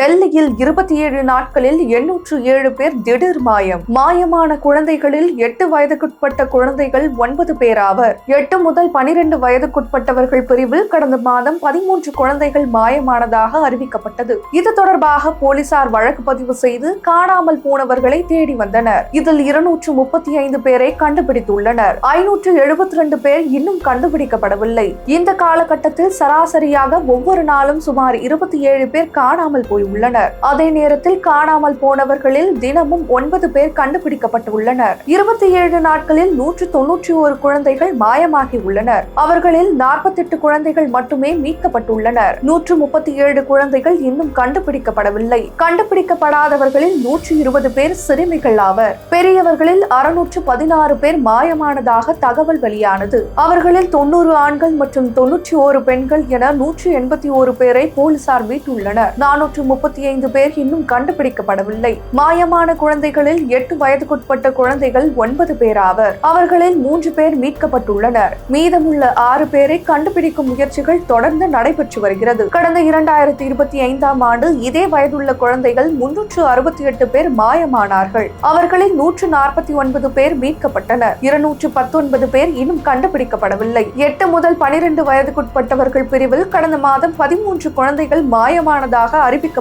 டெல்லியில் இருபத்தி ஏழு நாட்களில் எண்ணூற்று ஏழு பேர் திடீர் மாயம். மாயமான குழந்தைகளில் எட்டு வயதுக்குட்பட்ட குழந்தைகள் ஒன்பது பேர் ஆவர். எட்டு முதல் பனிரெண்டு வயதுக்குட்பட்டவர்கள் பிரிவில் கடந்த மாதம் பதிமூன்று குழந்தைகள் மாயமானதாக அறிவிக்கப்பட்டது. இது தொடர்பாக போலீசார் வழக்கு பதிவு செய்து காணாமல் போனவர்களை தேடி வந்தனர். இதில் இருநூற்று முப்பத்தி ஐந்து பேரை கண்டுபிடித்துள்ளனர். ஐநூற்று எழுபத்தி ரெண்டு பேர் இன்னும் கண்டுபிடிக்கப்படவில்லை. இந்த காலகட்டத்தில் சராசரியாக ஒவ்வொரு நாளும் சுமார் இருபத்தி ஏழு பேர் காணாமல் போய் உள்ளனர் அதே நேரத்தில் காணாமல் போனவர்களில் தினமும் ஒன்பது பேர் கண்டுபிடிக்கப்பட்டுள்ளனர். இருபத்தி ஏழு நாட்களில் நூற்று தொன்னூற்றி ஒரு குழந்தைகள் மாயமாகி உள்ளனர். அவர்களில் நாற்பத்தெட்டு குழந்தைகள் மட்டுமே மீட்கப்பட்டுள்ளனர். நூற்று முப்பத்தி ஏழு குழந்தைகள் இன்னும் கண்டுபிடிக்கப்படவில்லை. கண்டுபிடிக்கப்படாதவர்களில் நூற்று இருபது பேர் சிறுமிகள் ஆவர். பெரியவர்களில் அறுநூற்று பதினாறு பேர் மாயமானதாக தகவல் வெளியானது. அவர்களில் தொண்ணூறு ஆண்கள் மற்றும் தொன்னூற்றி ஓரு பெண்கள் என நூற்று எண்பத்தி ஓரு பேரை போலீசார் மீட்டுள்ளனர். நானூற்று முப்பத்தி ஐந்து பேர் இன்னும் கண்டுபிடிக்கப்படவில்லை. மாயமான குழந்தைகளில் எட்டு வயதுக்குட்பட்ட குழந்தைகள் ஒன்பது பேர் ஆவர். அவர்களில் மூன்று பேர் மீட்கப்பட்டுள்ளனர். மீதமுள்ள ஆறு பேரை கண்டுபிடிக்கும் முயற்சிகள் தொடர்ந்து நடைபெற்று வருகிறது. கடந்த இரண்டாயிரத்தி இருபத்தி ஐந்தாம் ஆண்டு இதே வயதுள்ள குழந்தைகள் முன்னூற்று அறுபத்தி எட்டு பேர் மாயமானார்கள். அவர்களில் நூற்று நாற்பத்தி ஒன்பது பேர் மீட்கப்பட்டனர். இருநூற்று பத்தொன்பது பேர் இன்னும் கண்டுபிடிக்கப்படவில்லை. எட்டு முதல் பனிரெண்டு வயதுக்குட்பட்டவர்கள் பிரிவில் கடந்த மாதம் பதிமூன்று குழந்தைகள் மாயமானதாக அறிவிக்கப்பட்டது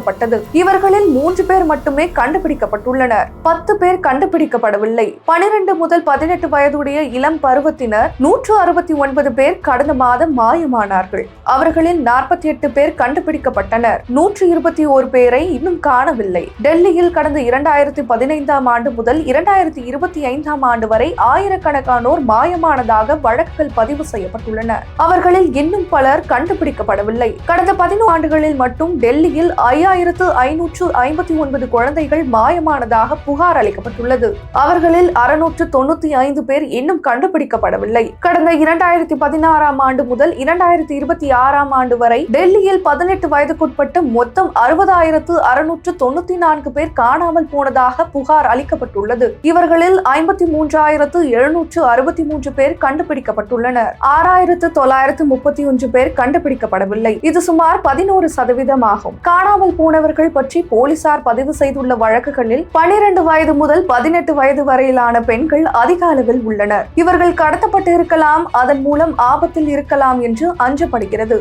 இவர்களில் மூன்று பேர் மட்டுமே கண்டுபிடிக்கப்பட்டுள்ளனர். பத்து பேர் கண்டுபிடிக்கப்படவில்லை. பனிரெண்டு முதல் பதினெட்டு வயதுடைய இளம் பருவத்தினர் நூற்று அறுபத்தி ஒன்பது பேர் கடந்த மாதம் மாயமானார்கள். அவர்களில் நாற்பத்தி எட்டு பேர் கண்டுபிடிக்கப்பட்டனர். நூற்று இருபத்தி ஓரு பேரை இன்னும் காணவில்லை. டெல்லியில் கடந்த இரண்டாயிரத்தி பதினைந்தாம் ஆண்டு முதல் இரண்டாயிரத்தி இருபத்தி ஐந்தாம் ஆண்டு வரை ஆயிரக்கணக்கானோர் மாயமானதாக வழக்குகள் பதிவு செய்யப்பட்டுள்ளன. அவர்களில் இன்னும் பலர் கண்டுபிடிக்கப்படவில்லை. கடந்த பதினோரு ஆண்டுகளில் மட்டும் டெல்லியில் ஐயாயிரத்து ஐநூற்று ஐம்பத்தி ஒன்பது குழந்தைகள் மாயமானதாக புகார் அளிக்கப்பட்டுள்ளது. அவர்களில் அறுநூற்று தொண்ணூத்தி ஐந்து பேர் இன்னும் கண்டுபிடிக்கப்படவில்லை. கடந்த இரண்டாயிரத்தி பதினாறாம் ஆண்டு முதல் இரண்டாயிரத்தி இருபத்தி ஆறாம் ஆண்டு வரை டெல்லியில் பதினெட்டு வயதுக்குட்பட்டு மொத்தம் அறுபதாயிரத்து அறுநூற்று தொண்ணூத்தி நான்கு பேர் காணாமல் போனதாக புகார் அளிக்கப்பட்டுள்ளது. இவர்களில் ஐம்பத்தி மூன்றாயிரத்து எழுநூற்று அறுபத்தி மூன்று பேர் கண்டுபிடிக்கப்பட்டுள்ளனர். ஆறாயிரத்து தொள்ளாயிரத்து முப்பத்தி ஒன்று பேர் கண்டுபிடிக்கப்படவில்லை. இது சுமார் பதினோரு சதவீதமாகும். காணாமல் போனவர்கள் பற்றி போலீசார் பதிவு செய்துள்ள வழக்குகளில் பனிரெண்டு வயது முதல் பதினெட்டு வயது வரையிலான பெண்கள் அதிக அளவில் உள்ளனர். இவர்கள் கடத்தப்பட்டு இருக்கலாம் அதன் மூலம் ஆபத்தில் இருக்கலாம் என்று அஞ்சப்படுகிறது.